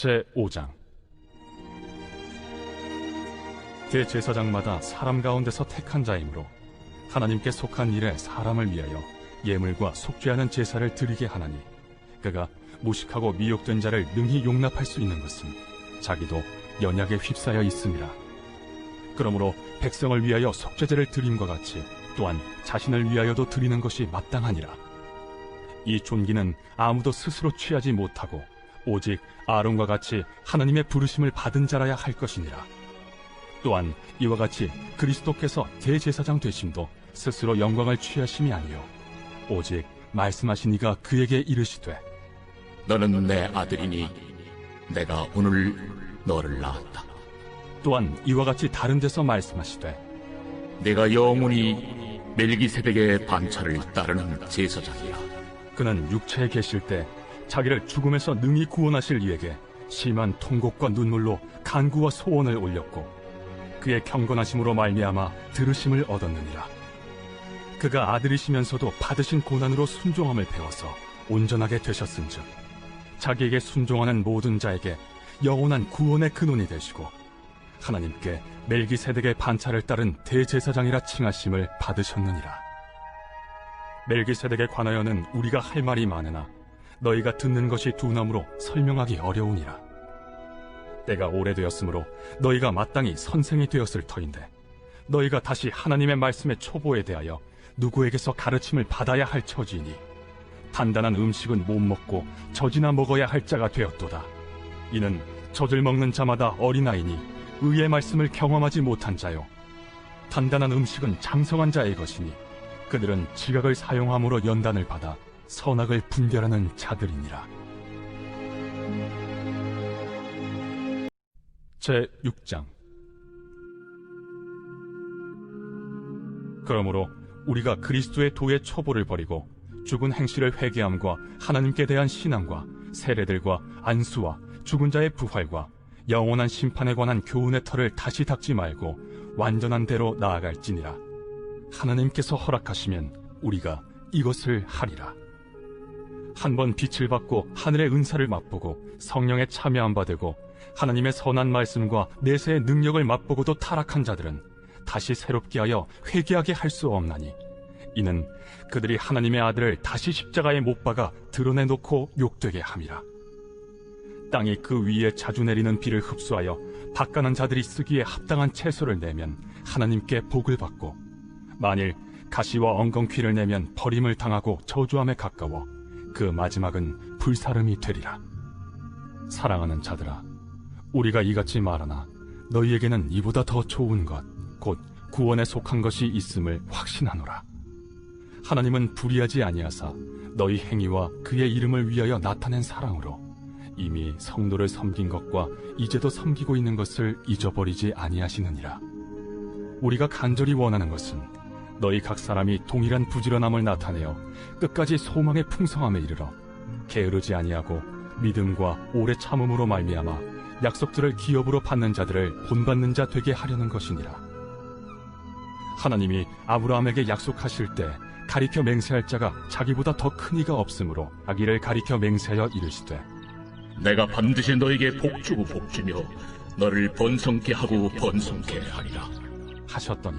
제 5장. 대제사장마다 사람 가운데서 택한 자이므로 하나님께 속한 일에 사람을 위하여 예물과 속죄하는 제사를 드리게 하나니 그가 무식하고 미혹된 자를 능히 용납할 수 있는 것은 자기도 연약에 휩싸여 있음이라 그러므로 백성을 위하여 속죄제를 드림과 같이 또한 자신을 위하여도 드리는 것이 마땅하니라. 이 존귀는 아무도 스스로 취하지 못하고 오직 아론과 같이 하나님의 부르심을 받은 자라야 할 것이니라 또한 이와 같이 그리스도께서 대제사장 되심도 스스로 영광을 취하심이 아니요 오직 말씀하신 이가 그에게 이르시되 너는 내 아들이니 내가 오늘 너를 낳았다. 또한 이와 같이 다른 데서 말씀하시되 내가 영원히 멜기세덱의 반차를 따르는 제사장이야. 그는 육체에 계실 때 자기를 죽음에서 능히 구원하실 이에게 심한 통곡과 눈물로 간구와 소원을 올렸고 그의 경건하심으로 말미암아 들으심을 얻었느니라. 그가 아들이시면서도 받으신 고난으로 순종함을 배워서 온전하게 되셨은즉 자기에게 순종하는 모든 자에게 영원한 구원의 근원이 되시고 하나님께 멜기세덱의 반차를 따른 대제사장이라 칭하심을 받으셨느니라. 멜기세덱에 관하여는 우리가 할 말이 많으나 너희가 듣는 것이 두나무로 설명하기 어려우니라. 때가 오래되었으므로 너희가 마땅히 선생이 되었을 터인데 너희가 다시 하나님의 말씀의 초보에 대하여 누구에게서 가르침을 받아야 할 처지이니 단단한 음식은 못 먹고 젖이나 먹어야 할 자가 되었도다. 이는 젖을 먹는 자마다 어린아이니 의의 말씀을 경험하지 못한 자요. 단단한 음식은 장성한 자의 것이니 그들은 지각을 사용함으로 연단을 받아 선악을 분별하는 자들이니라. 제 6장 그러므로 우리가 그리스도의 도의 초보를 버리고 죽은 행실을 회개함과 하나님께 대한 신앙과 세례들과 안수와 죽은 자의 부활과 영원한 심판에 관한 교훈의 털을 다시 닦지 말고 완전한 대로 나아갈지니라. 하나님께서 허락하시면 우리가 이것을 하리라. 한 번 빛을 받고 하늘의 은사를 맛보고 성령에 참여한 바 되고 하나님의 선한 말씀과 내세의 능력을 맛보고도 타락한 자들은 다시 새롭게 하여 회개하게 할 수 없나니 이는 그들이 하나님의 아들을 다시 십자가에 못 박아 드러내 놓고 욕되게 함이라. 땅이 그 위에 자주 내리는 비를 흡수하여 바가는 자들이 쓰기에 합당한 채소를 내면 하나님께 복을 받고 만일 가시와 엉겅퀴를 내면 버림을 당하고 저주함에 가까워 그 마지막은 불사름이 되리라. 사랑하는 자들아, 우리가 이같이 말하나 너희에게는 이보다 더 좋은 것, 곧 구원에 속한 것이 있음을 확신하노라. 하나님은 불의하지 아니하사 너희 행위와 그의 이름을 위하여 나타낸 사랑으로 이미 성도를 섬긴 것과 이제도 섬기고 있는 것을 잊어버리지 아니하시느니라. 우리가 간절히 원하는 것은 너희 각 사람이 동일한 부지런함을 나타내어 끝까지 소망의 풍성함에 이르러 게으르지 아니하고 믿음과 오래 참음으로 말미암아 약속들을 기업으로 받는 자들을 본받는 자 되게 하려는 것이니라. 하나님이 아브라함에게 약속하실 때 가리켜 맹세할 자가 자기보다 더 큰 이가 없으므로 아기를 가리켜 맹세하여 이르시되 내가 반드시 너에게 복주고 복주며 너를 번성케 하고 번성케 하리라. 하셨더니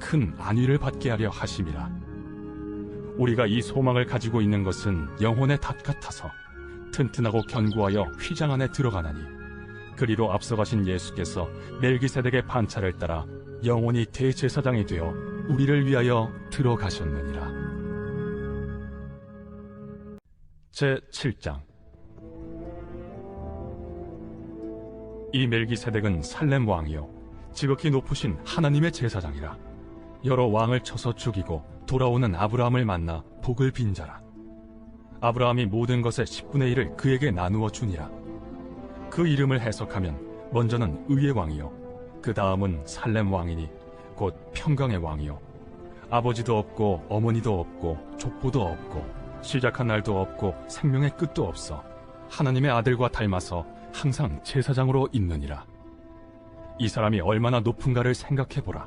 큰 안위를 받게 하려 하심이라. 우리가 이 소망을 가지고 있는 것은 영혼의 닷 같아서 튼튼하고 견고하여 휘장 안에 들어가나니 그리로 앞서가신 예수께서 멜기세덱의 반차를 따라 영원히 대제사장이 되어 우리를 위하여 들어가셨느니라. 제 7장 이 멜기세덱은 살렘 왕이요 지극히 높으신 하나님의 제사장이라 여러 왕을 쳐서 죽이고 돌아오는 아브라함을 만나 복을 빈 자라. 아브라함이 모든 것의 10분의 1을 그에게 나누어 주니라. 그 이름을 해석하면 먼저는 의의 왕이요 그 다음은 살렘 왕이니 곧 평강의 왕이요. 아버지도 없고 어머니도 없고 족보도 없고 시작한 날도 없고 생명의 끝도 없어 하나님의 아들과 닮아서 항상 제사장으로 있느니라. 이 사람이 얼마나 높은가를 생각해 보라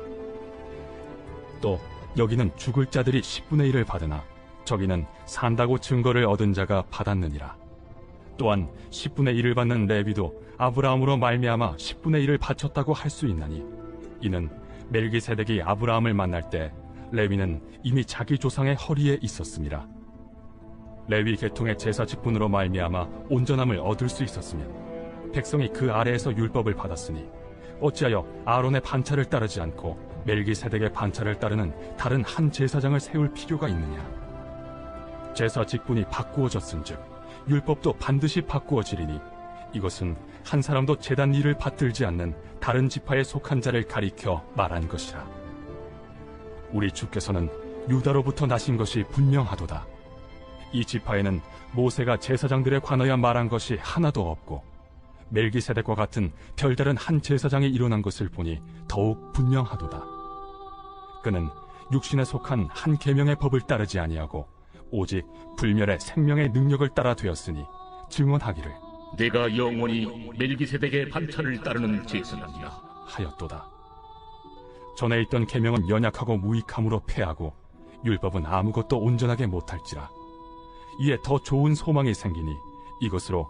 또 여기는 죽을 자들이 10분의 1을 받으나 저기는 산다고 증거를 얻은 자가 받았느니라 또한 10분의 1을 받는 레비도 아브라함으로 말미암아 10분의 1을 바쳤다고 할 수 있나니 이는 멜기세덱이 아브라함을 만날 때 레위는 이미 자기 조상의 허리에 있었습니다. 레위 계통의 제사 직분으로 말미암아 온전함을 얻을 수 있었으면 백성이 그 아래에서 율법을 받았으니 어찌하여 아론의 반차를 따르지 않고 멜기세덱의 반차를 따르는 다른 한 제사장을 세울 필요가 있느냐? 제사 직분이 바꾸어졌은즉 율법도 반드시 바꾸어지리니 이것은 한 사람도 제단 일을 받들지 않는 다른 지파에 속한 자를 가리켜 말한 것이라. 우리 주께서는 유다로부터 나신 것이 분명하도다. 이 지파에는 모세가 제사장들에 관하여 말한 것이 하나도 없고 멜기세덱과 같은 별다른 한 제사장이 일어난 것을 보니 더욱 분명하도다. 그는 육신에 속한 한 계명의 법을 따르지 아니하고 오직 불멸의 생명의 능력을 따라 되었으니 증언하기를 내가 영원히 멜기세덱의 반차를 따르는 제사장이라. 하였도다. 전에 있던 계명은 연약하고 무익함으로 패하고 율법은 아무것도 온전하게 못할지라. 이에 더 좋은 소망이 생기니 이것으로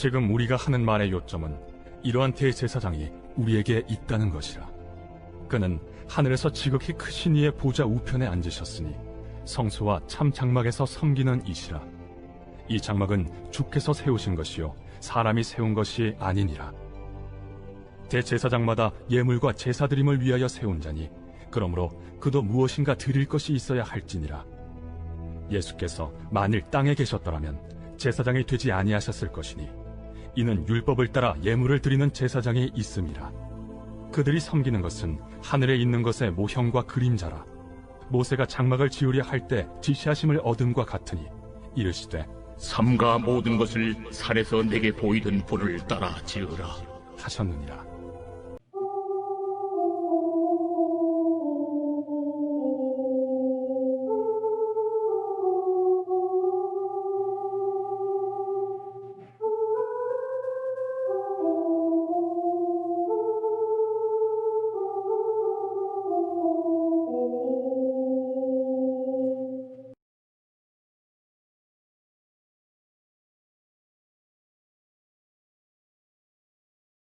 지금 우리가 하는 말의 요점은 이러한 대제사장이 우리에게 있다는 것이라. 그는 하늘에서 지극히 크신 이의 보좌 우편에 앉으셨으니 성소와 참 장막에서 섬기는 이시라. 이 장막은 주께서 세우신 것이요 사람이 세운 것이 아니니라. 대제사장마다 예물과 제사드림을 위하여 세운 자니 그러므로 그도 무엇인가 드릴 것이 있어야 할지니라. 예수께서 만일 땅에 계셨더라면 제사장이 되지 아니하셨을 것이니 이는 율법을 따라 예물을 드리는 제사장이 있음이라. 그들이 섬기는 것은 하늘에 있는 것의 모형과 그림자라. 모세가 장막을 지으려 할 때 지시하심을 얻음과 같으니 이르시되 삼가 모든 것을 산에서 내게 보이던 불을 따라 지으라. 하셨느니라.